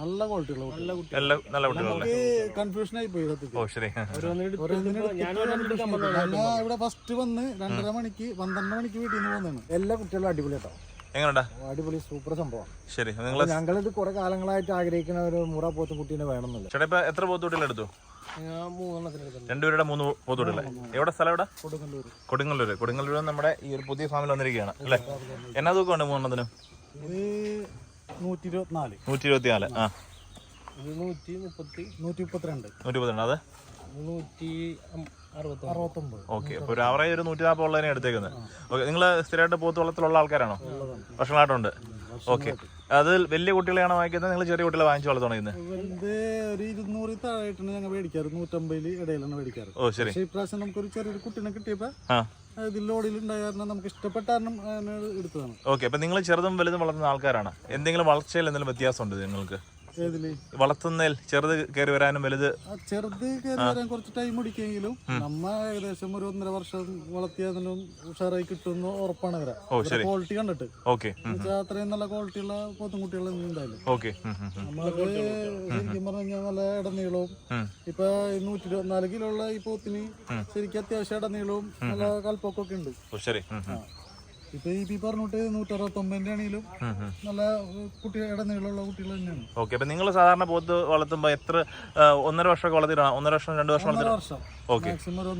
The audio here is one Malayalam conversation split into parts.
നല്ല ക്വാളിറ്റിയുള്ള കുട്ടി കുട്ടികളല്ലേ കൺഫ്യൂഷൻ ആയി പോയി സത്യത്തിൽ. ഓ ശരി. ഇവിടെ ഫസ്റ്റ് വന്ന് രണ്ടര മണിക്ക് പന്ത്രണ്ട് മണിക്ക് വീട്ടിൽ നിന്ന് പോകുന്നതാണ്. എല്ലാ കുട്ടികളും അടിപൊളി കേട്ടോ. എങ്ങനെയുണ്ടാ അടിപൊളി സൂപ്പർ സംഭവം ശരി നിങ്ങൾ ഞങ്ങളിത് കുറെ കാലങ്ങളായിട്ട് ആഗ്രഹിക്കുന്ന ഒരു മുറ പോത്തും കുട്ടീനെ വേണമെന്നില്ല. ചേട്ടാ ഇപ്പൊ എത്ര എടുക്കുന്നത് രണ്ടുപേരുടെ മൂന്ന് പോത്തുകുട്ടികളെ. എവിടെ? സ്ഥലം എവിടെ? കൊടുങ്ങല്ലൂർ കൊടുങ്ങല്ലൂര്. കൊടുങ്ങല്ലൂര് നമ്മുടെ ഈ ഒരു പുതിയ ഫാമിൽ വന്നിരിക്കുകയാണ് അല്ലേ? എന്നാ തൂക്കമുണ്ട് മൂന്നെണ്ണത്തിന്? നൂറ്റി ഇരുപത്തിനാല് നൂറ്റി ഇരുപത്തി നാല് ആ. ഇത് നൂറ്റി മുപ്പത്തി നൂറ്റി മുപ്പത്തിരണ്ട് നൂറ്റി പന്ത്രണ്ട് അത് നൂറ്റി അറുപത്തൊമ്പത്. അറുപത്തൊമ്പത്. ഓക്കെ അപ്പോൾ ഒരു ആവറേജ് ഒരു നൂറ്റി നാൽപ്പത് ഉള്ളതിനെ എടുത്തേക്കുന്നത് ഓക്കെ നിങ്ങൾ സ്ഥിരമായിട്ട് പോത്ത് വളത്തിലുള്ള ആൾക്കാരാണോ? ഭക്ഷണമായിട്ടുണ്ട്. ഓക്കെ. അത് വലിയ കുട്ടികളെയാണ് വാങ്ങിക്കുന്നത്? നിങ്ങൾ ചെറിയ കുട്ടികളെ വാങ്ങിച്ചു വളർത്തണോ ഇന്ന് ഒരു ഇരുന്നൂറിൽ താഴെയായിട്ടാണ് ഞങ്ങൾ മേടിക്കാറ്. നൂറ്റമ്പതിൽ ഇടയിലാണ് മേടിക്കാറ്. ഓ ശരി. ഇപ്രാവശ്യം നമുക്കൊരു ചെറിയൊരു കുട്ടീനെ കിട്ടിയപ്പോൾ ഇതിൽ ഇഷ്ടപ്പെട്ട ഓക്കെ അപ്പൊ നിങ്ങൾ ചെറുതും വലുതും വളർത്തുന്ന ആൾക്കാരാണ്. എന്തെങ്കിലും വളർച്ചയിൽ എന്തെങ്കിലും വ്യത്യാസമുണ്ട് നിങ്ങൾക്ക്? വളർത്തുന്നതിൽ ചെറുത് കയറി വരാനും വലുത്. ചെറുത് കയറി വരാൻ കുറച്ച് ടൈം പിടിക്കുമെങ്കിലും നമ്മ ഏകദേശം ഒരു ഒന്നര വർഷം വളർത്തിയതിനും ഉഷാറായി കിട്ടുമെന്ന് ഉറപ്പാണ് വരാ ക്വാളിറ്റി കണ്ടിട്ട്. ഓക്കെ. അത്രയും നല്ല ക്വാളിറ്റിയുള്ള പോത്തും കുട്ടികളും ഉണ്ടായില്ല ഓക്കെ. ശരിക്കും പറഞ്ഞു കഴിഞ്ഞാൽ നല്ല ഇടനീളവും ഇപ്പൊ നൂറ്റി ഇരുപത്തിനാല് കിലോ ഉള്ള ഈ പോത്തിന് ശരിക്കും അത്യാവശ്യം ഇടനീളവും നല്ല കൽപ്പൊക്കെ ഉണ്ട്. ശരി. ഇപ്പൊ ഈ പി പറഞ്ഞിട്ട് നൂറ്ററുപത്തൊമ്പതിന്റെ ആണെങ്കിലും. നല്ല കുട്ടി ഇടനീളമുള്ള കുട്ടികൾ തന്നെയാണ്. ഓക്കെ അപ്പൊ നിങ്ങൾ സാധാരണ പോത്ത് വളർത്തുമ്പോ എത്ര ഒന്നര വർഷമൊക്കെ വളർത്തിയിട്ടാണ്? ഒന്നര വർഷം രണ്ട് വർഷം വർഷം. ഓക്കെ.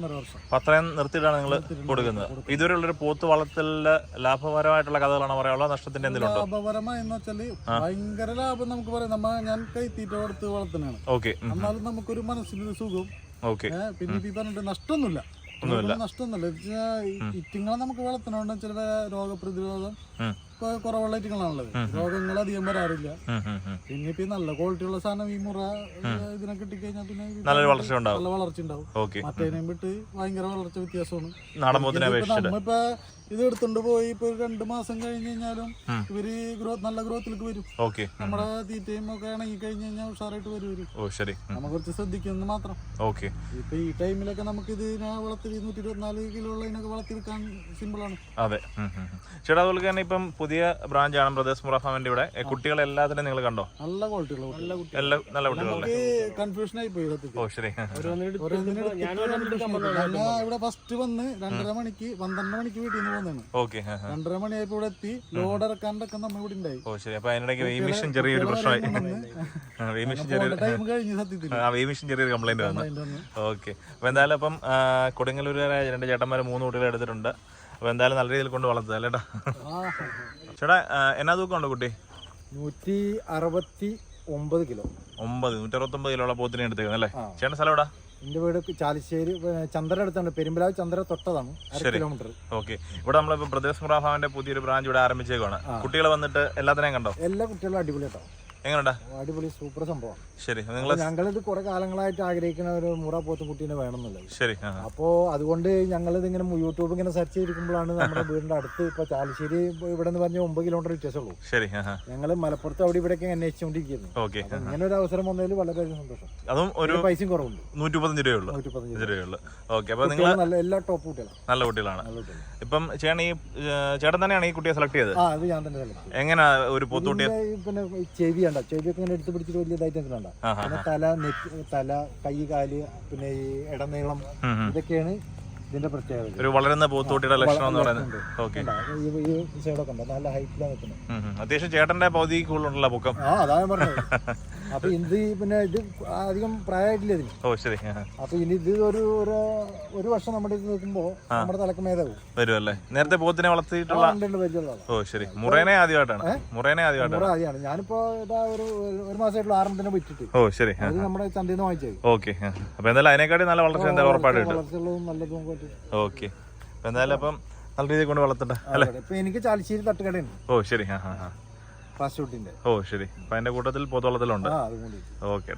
ഒരു അത്രയും നിർത്തിയിട്ടാണ് നിങ്ങൾ കൊടുക്കുന്നത്. ഇതുവരെയുള്ളൊരു പോത്ത് വളർത്തലിന്റെ ലാഭപരമായിട്ടുള്ള കഥകളാണോ പറയാനുള്ള നഷ്ടത്തിന്റെ എന്തെങ്കിലും ലാഭപരമായി എന്ന് വെച്ചാൽ ഭയങ്കര ലാഭം നമുക്ക് പറയാം. നമ്മ ഞാൻ കൈത്തീറ്റ കൊടുത്ത് വളർത്തുന്നതാണ്. ഓക്കെ. എന്നാലും നമുക്കൊരു മനസ്സിനൊരു സുഖം. ഓക്കെ. പിന്നെ ഈ പറഞ്ഞിട്ട് നഷ്ടമൊന്നുമില്ല. ഒന്നുമില്ല. നഷ്ടമൊന്നുമില്ല. ഇറ്റിങ്ങളെ നമുക്ക് വളർത്തണോണ്ട് ചില രോഗപ്രതിരോധം കുറവുള്ള ഇറ്റിങ്ങളാണുള്ളത്. രോഗങ്ങൾ അധികം വരാറില്ല. പിന്നെ ഇപ്പൊ നല്ല ക്വാളിറ്റി ഉള്ള സാധനം ഈ മുറ ഇതിനെ കിട്ടിക്കഴിഞ്ഞാൽ പിന്നെ നല്ലൊരു വളർച്ച ഉണ്ടാവും. നല്ല വളർച്ച ഉണ്ടാവും. ഓക്കെ. മറ്റേനെയും വിട്ട് ഭയങ്കര വളർച്ച വ്യത്യാസമാണ്. നാടൻ ഇത് എടുത്തോണ്ട് പോയി ഇപ്പൊ രണ്ടു മാസം കഴിഞ്ഞ് കഴിഞ്ഞാലും ഇവർ ഗ്രോത്ത് നല്ല ഗ്രോത്തിലേക്ക് വരും. ഓക്കെ. നമ്മുടെ തീറ്റയും ഒക്കെ ഇണങ്ങി കഴിഞ്ഞ് കഴിഞ്ഞാൽ ഉഷാറായിട്ട് വരും ഓ ശരി. നമ്മൾ കുറച്ച് ശ്രദ്ധിക്കുന്നു മാത്രം. ഓക്കെ. ഇപ്പൊ ഈ ടൈമിലൊക്കെ നമുക്ക് ഇതിനെ വളർത്തി നൂറ്റി ഇരുപത്തിനാല് കിലോ ഉള്ളതിനൊക്കെ വളർത്തിയെടുക്കാൻ സിമ്പിൾ ആണ്. അതെ. ചേട്ടാ അതുപോലെ തന്നെ ഇപ്പം പുതിയ ബ്രാഞ്ച് ബ്രദേഴ്സ് മുറ ഫാമിന്റെ ഇവിടെ. കുട്ടികളെ എല്ലാത്തിനും നിങ്ങൾ കണ്ടോ? നല്ല ക്വാളിറ്റിയുള്ള നല്ല കുട്ടികൾ നല്ല കൺഫ്യൂഷൻ ആയി പോയി ഓ ശരി. ഇവിടെ ഫസ്റ്റ് വന്ന് രണ്ടര മണിക്ക് പന്ത്രണ്ട് മണിക്ക് വീട്ടിൽ നിന്ന് ഓക്കെ രണ്ടര മണിയായപ്പോ ഇവിടെ എത്തി. ലോഡ് ഇറക്കാണ്ടൊക്കെ നമ്മ ഇവിടെ ഉണ്ടായി. ഓ ശരി. അപ്പൊ അതിനിടയ്ക്ക് വെയ്മിഷൻ ചെറിയൊരു പ്രശ്നമായി. വെയ്മിഷൻ ചെറിയൊരു ടൈം കഴിഞ്ഞ് സത്യത്തിൽ. ആ വെയ്മിഷൻ ചെറിയൊരു കംപ്ലൈന്റ് വന്നു. ഓക്കെ. അപ്പൊ എന്തായാലും അപ്പം കൊടുങ്ങല്ലൂർ കൊടുങ്ങല്ലൂരുകാരായ രണ്ട് ചേട്ടന്മാർ മൂന്ന് കുട്ടികളെ എടുത്തിട്ടുണ്ട്. അപ്പൊ എന്തായാലും നല്ല രീതിയിൽ കൊണ്ട് വളർത്തുക അല്ലേട്ടാ ചേട്ടാ എന്നാ തൂക്കമുണ്ട് കുട്ടി? നൂറ്റി അറുപത്തി ഒമ്പത് കിലോ. ഒമ്പത് നൂറ്റി അറുപത്തി ഒമ്പത് കിലോ ഉള്ള പോത്തിനെ എടുത്തേക്കുന്നത് അല്ലേ. ചേട്ടൻ സ്ഥലം എവിടാ? എന്റെ വീട് ചാലിശ്ശേരി ചന്ദ്ര അടുത്താണ്. പെരുമ്പലാവ് ചന്ദ്ര തൊട്ടതാണ്. അര കിലോമീറ്റർ. ഓക്കെ. ഇവിടെ നമ്മളിപ്പോ പ്രദേശ് പുതിയൊരു ബ്രാഞ്ച് ഇവിടെ ആരംഭിച്ചേക്കാണ് കുട്ടികൾ വന്നിട്ട് എല്ലാത്തിനെയും കണ്ടോ? എല്ലാ കുട്ടികളും അടിപൊളി കേട്ടോ എങ്ങനെയുണ്ടാ? അടിപൊളി സൂപ്പർ സംഭവം. ശരി നിങ്ങൾ ഞങ്ങളിത് കുറെ കാലങ്ങളായിട്ട് ആഗ്രഹിക്കുന്ന ഒരു മുറ പോത്തും കുട്ടീനെ വേണമെന്നുള്ളത് ശരി അപ്പോ അതുകൊണ്ട് ഞങ്ങളിത് ഇങ്ങനെ യൂട്യൂബ് ഇങ്ങനെ സെർച്ച് ചെയ്തിരിക്കുമ്പോഴാണ് നമ്മുടെ വീടിന്റെ അടുത്ത് ഇപ്പൊ ചാലിശ്ശേരി ഇവിടെ നിന്ന് പറഞ്ഞ ഒമ്പത് കിലോമീറ്റർ വ്യത്യാസമുള്ളൂ. ശരി ഞങ്ങൾ ഞങ്ങൾ മലപ്പുറത്ത് അവിടെ ഇവിടെയൊക്കെ അന്വേഷിച്ചുകൊണ്ടിരിക്കുന്നു. ഇങ്ങനെ ഒരു അവസരം വന്നതിൽ വളരെ സന്തോഷം. അതും ഒരു പൈസ പൈസയും കുറവുണ്ട്. രൂപയുള്ളൂ. രൂപയുള്ളൂ. ഓക്കെ നിങ്ങൾ നല്ല എല്ലാ ടോപ്പ് കുട്ടികളാണ്. നല്ല കുട്ടികളാണ് ഇപ്പം ചേട്ടൻ ഈ ചേട്ടൻ തന്നെയാണ് ഈ കുട്ടിയെ സെലക്ട് ചെയ്തത്? അത് ഞാൻ തന്നെ എങ്ങനെയാ ഒരു പോത്തുകുട്ടിയെ? പിന്നെ ഈ ചെവി കണ്ട ചെവിയൊക്കെ ഇങ്ങനെ എടുത്ത് പിടിച്ചിട്ട് വലിയ ഇതായിട്ട് വേണ്ട പിന്നെ തല നെറ്റ് തല കൈ കാൽ പിന്നെ ഈ ഇടനീളം. ഇതൊക്കെയാണ് ഇതിന്റെ പ്രത്യേകത. ഒരു വളരുന്ന പോത്തുകുട്ടിയുടെ ലക്ഷണം എന്ന് പറയുന്നത്. ഓക്കെ? ഈ സൈഡൊക്കെ ഉണ്ട്. നല്ല ഹൈറ്റിലാണ് നിൽക്കുന്നത്. അത്യാവശ്യം ചേട്ടന്റെ പകുതി കൂടുതലുണ്ടല്ലോ പൊക്കം. ആ അതാണ് പറഞ്ഞത്. അപ്പൊ ഇത് പിന്നെ ഇത് അധികം പ്രായമായിട്ടില്ല ഇതിന് ഓ ശരി. അപ്പൊ ഇനി ഇത് ഒരു ഒരു വർഷം നമ്മുടെ ഇത് നിൽക്കുമ്പോ നമ്മുടെ തലക്കുമേതാവും വരും വരുമല്ലേ നേരത്തെ പോത്തിനെ വളർത്തിയിട്ടുള്ള ഓ ശരി. മുറേനെ ആദ്യമായിട്ടാണ്. മുറേനെ ആദ്യമായിട്ടാണ്. ആദ്യമാണ്. ഞാനിപ്പോ ഇതാ ഒരു ഒരു മാസമായിട്ടുള്ള തന്നെ വിറ്റിട്ട് ഓ ശരി. അത് നമ്മുടെ ചന്തയിൽ നിന്ന് വാങ്ങിച്ചത്. ഓക്കെ. അപ്പൊ എന്തായാലും അതിനെക്കാട്ടി നല്ല വളർച്ച എന്തായാലും ഉറപ്പായിട്ട് കിട്ടും. നല്ലതും. ഓക്കെ. അപ്പൊ എന്തായാലും അപ്പം നല്ല രീതിയിൽ കൊണ്ട് വളർത്തട്ടെ അല്ലേ? ഇപ്പൊ എനിക്ക് ചാലിശ്ശേരി തട്ടുകടയുണ്ട്. ഓ ശരി. ആ ആ. ഓ ശരി. അപ്പൊ അതിന്റെ കൂട്ടത്തിൽ പൊതുവളത്തിലുണ്ട് ഓക്കെ